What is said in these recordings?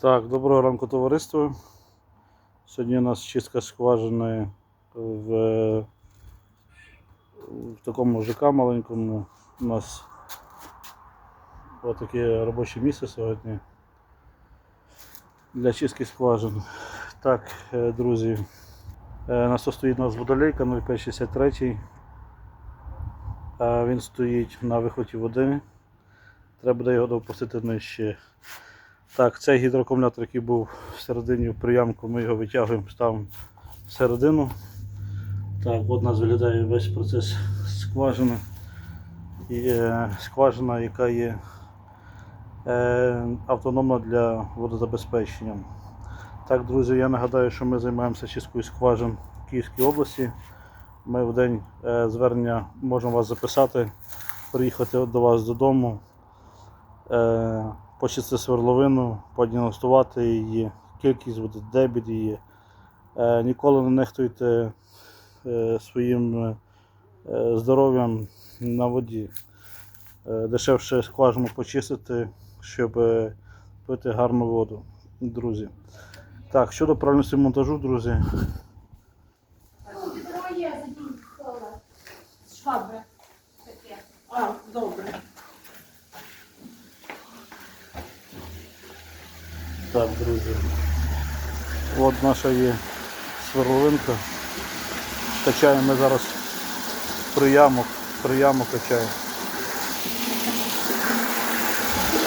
Так, доброго ранку товариство. Сьогодні у нас чистка скважини в, в такому ЖК маленькому. У нас таке робоче місце сьогодні для чистки скважин. Так, е, друзі, е, на 100 стоїть у нас водолейка 0563. Е, Він стоїть на виході води. Треба буде його допустити нижче. Так, цей гідроакумулятор, який був всередині в приямку, ми його витягуємо, ставимо всередину. Так, от нас виглядає весь процес скважини. І, е, скважина, яка є е, автономна для водозабезпечення. Так, друзі, я нагадаю, що ми займаємося чисткою скважин в Київській області. Ми в день е, звернення можемо вас записати, приїхати до вас додому. Е, почистити сверловину, подіагностувати її, кількість буде, дебіт її. Е, ніколи не нехтуйте е, своїм е, здоров'ям на воді. Дешевше скважину почистити, щоб пити гарну воду, друзі. Так, щодо правильності монтажу, друзі, так, друзі. От наша є сверловинка. Качаємо ми зараз приямок, приямок качаємо.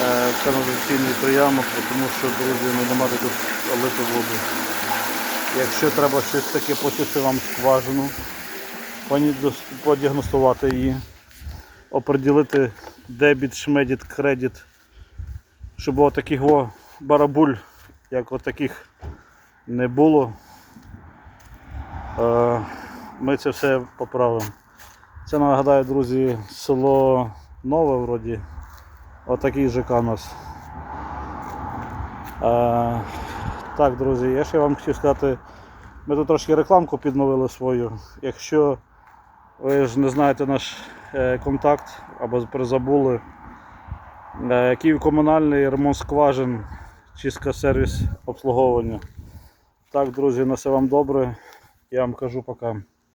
Е, Каналізаційний приямок, тому що, друзі, нема де тут лити воду. Якщо треба щось таке почистити вам скважину, подіагностувати її, оприділити дебіт, шмедіт, кредит, щоб от таких барабуль, як от таких не було. Е, Ми це все поправимо. Це нагадаю, друзі, село Нове вроді. Отакий ЖК у нас. Е, Так, друзі, я ще вам хотів сказати, ми тут трошки рекламку підновили свою. Якщо ви ж не знаєте наш е, контакт або призабули, Київ комунальний ремонт скважин, чистка сервіс обслуговування. Так, друзі, на все вам добре. Я вам кажу пока.